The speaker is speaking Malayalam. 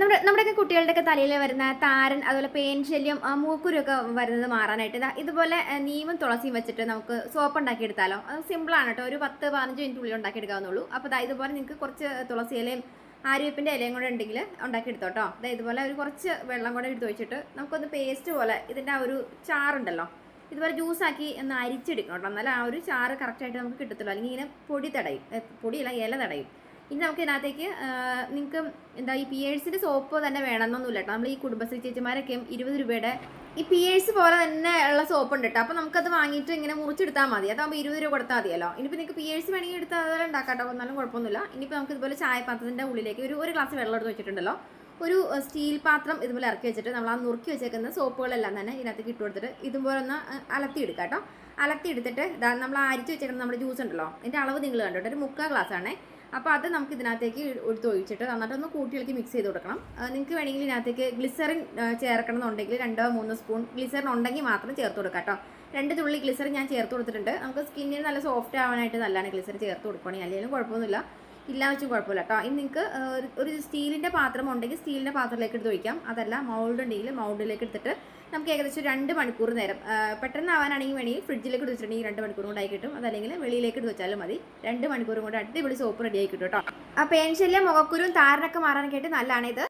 നമ്മുടെ നമ്മുടെയൊക്കെ കുട്ടികളുടെയൊക്കെ തലയിൽ വരുന്ന താരൻ അതുപോലെ പേൻ ശല്യം മൂക്കുരുമൊക്കെ വരുന്നത് മാറാനായിട്ട് ഇതാ ഇതുപോലെ നീമും തുളസിയും വെച്ചിട്ട് നമുക്ക് സോപ്പ് ഉണ്ടാക്കിയെടുത്താലോ? അത് സിമ്പിളാണ് കേട്ടോ. ഒരു പത്ത് പതിനഞ്ച് മിനിറ്റ് ഉള്ളിൽ ഉണ്ടാക്കിയെടുക്കാവുന്നുള്ളൂ അപ്പോൾ ഇതാ ഇതുപോലെ നിങ്ങൾക്ക് കുറച്ച് തുളസി ഇലയും ആര്യവേപ്പിന്റെ ഇലയും കൂടെ ഉണ്ടെങ്കിൽ ഉണ്ടാക്കിയെടുത്തോ കേട്ടോ. അതായത് ഇതുപോലെ ഒരു കുറച്ച് വെള്ളം കൂടെ എടുത്ത് വെച്ചിട്ട് നമുക്കൊന്ന് പേസ്റ്റ് പോലെ ഇതിന്റെ ആ ഒരു ചാറുണ്ടല്ലോ ഇതുപോലെ ജ്യൂസാക്കി ഒന്ന് അരിച്ചെടുക്കണം കേട്ടോ. എന്നാലും ആ ഒരു ചാറ് കറക്റ്റായിട്ട് നമുക്ക് കിട്ടത്തുള്ളൂ. അല്ലെങ്കിൽ ഇങ്ങനെ പൊടി തടയും പൊടിയല്ല ഇല തടയും. ഇനി നമുക്ക് ഇതിനകത്തേക്ക് നിങ്ങൾക്ക് എന്താ ഈ പി എഴ്സിന്റെ സോപ്പ് തന്നെ വേണമെന്നൊന്നുമില്ല കേട്ടോ. നമ്മൾ ഈ കുടുംബശ്രീ ചേച്ചിമാരൊക്കെയും ഇരുപത് രൂപയുടെ ഈ പിയേഴ്സ് പോലെ തന്നെ ഉള്ള സോപ്പ് ഉണ്ട് കേട്ടോ. അപ്പോൾ നമുക്കത് വാങ്ങിയിട്ട് ഇങ്ങനെ മുറിച്ചെടുത്താൽ മതി. അതാകുമ്പോൾ ഇരുപത് രൂപ കൊടുത്താൽ മതിയല്ലോ. ഇനിയിപ്പോൾ നിങ്ങൾക്ക് പിയേഴ്സ് വേണമെങ്കിൽ എടുത്താൽ അതുപോലെ ഉണ്ടാക്കാം കേട്ടോ. എന്നാലും കുഴപ്പമൊന്നുമില്ല. ഇനിയിപ്പോൾ നമുക്ക് ഇതുപോലെ ചായപാത്രത്തിന്റെ ഉള്ളിലേക്ക് ഒരു ഒരു ഗ്ലാസ് വെള്ളം എടുത്ത് വെച്ചിട്ടുണ്ടല്ലോ. ഒരു സ്റ്റീൽ പാത്രം ഇതുപോലെ ഇറക്കി വെച്ചിട്ട് നമ്മൾ ആ നുറുക്കി വെച്ചേക്കുന്ന സോപ്പുകളെല്ലാം തന്നെ ഇതിനകത്തേക്ക് ഇട്ട് കൊടുത്തിട്ട് ഇതുപോലെ ഒന്ന് അലത്തി എടുക്കാം കേട്ടോ. അലത്തി എടുത്തിട്ട് നമ്മൾ അരിച്ച് വെച്ചേക്കുന്ന നമ്മുടെ ജ്യൂസ് ഉണ്ടല്ലോ അതിന്റെ അളവ് നിങ്ങൾ കണ്ടോട്ടെ ഒരു മുക്കാൽ ഗ്ലാസ് ആണേ. അപ്പോൾ അത് നമുക്ക് ഇതിനകത്തേക്ക് എടുത്ത് ഒഴിച്ചിട്ട് നന്നായിട്ടൊന്ന് കൂട്ടിയിളക്കി മിക്സ് ചെയ്ത് കൊടുക്കണം. നിങ്ങൾക്ക് വേണമെങ്കിൽ ഇതിനകത്തേക്ക് ഗ്ലിസറിൻ ചേർക്കണം എന്നുണ്ടെങ്കിൽ രണ്ടോ മൂന്നോ സ്പൂൺ ഗ്ലിസറിൻ ഉണ്ടെങ്കിൽ മാത്രം ചേർത്ത് കൊടുക്കാം കേട്ടോ. രണ്ട് തുള്ളി ഗ്ലിസറിൻ ഞാൻ ചേർത്ത് കൊടുത്തിട്ടുണ്ട്. നമുക്ക് സ്കിന്നിന് നല്ല സോഫ്റ്റ് ആവാനായിട്ട് നല്ലതാണ് ഗ്ലിസറിൻ ചേർത്ത് കൊടുക്കുകയാണെങ്കിൽ അല്ലെങ്കിലും കുഴപ്പമൊന്നുമില്ല. ഇല്ലാന്ന് വെച്ചും കുഴപ്പമില്ല കേട്ടോ ഇനി നിങ്ങൾക്ക് ഒരു സ്റ്റീലിന്റെ പാത്രം ഉണ്ടെങ്കിൽ സ്റ്റീലിന്റെ പാത്രത്തിലേക്ക് എടുത്ത് ഒഴിക്കാം. അതല്ല മൗൾഡ് ഉണ്ടെങ്കിൽ മൗൾഡിലേക്ക് എടുത്തിട്ട് നമുക്ക് ഏകദേശം രണ്ട് മണിക്കൂർ നേരം പെട്ടെന്ന് ആവാനാണെങ്കിൽ വേണമെങ്കിൽ ഫ്രിഡ്ജിലേക്ക് എടുത്ത് വെച്ചിട്ടുണ്ടെങ്കിൽ രണ്ട് മണിക്കൂർ കൊണ്ട് ആയിക്കിട്ടും അതല്ലെങ്കിൽ വെളിയിലേക്ക് എടുത്ത് വെച്ചാലും മതി. രണ്ട് മണിക്കൂർ കൊണ്ട് അടിപൊളി സോപ്പ് റെഡി ആയിക്കിട്ടും കേട്ടോ ആ പേൻ ശല്യം മുഖക്കുരും താരനൊക്കെ മാറാനൊക്കെ ആയിട്ട് നല്ലതാണ് ഇത്.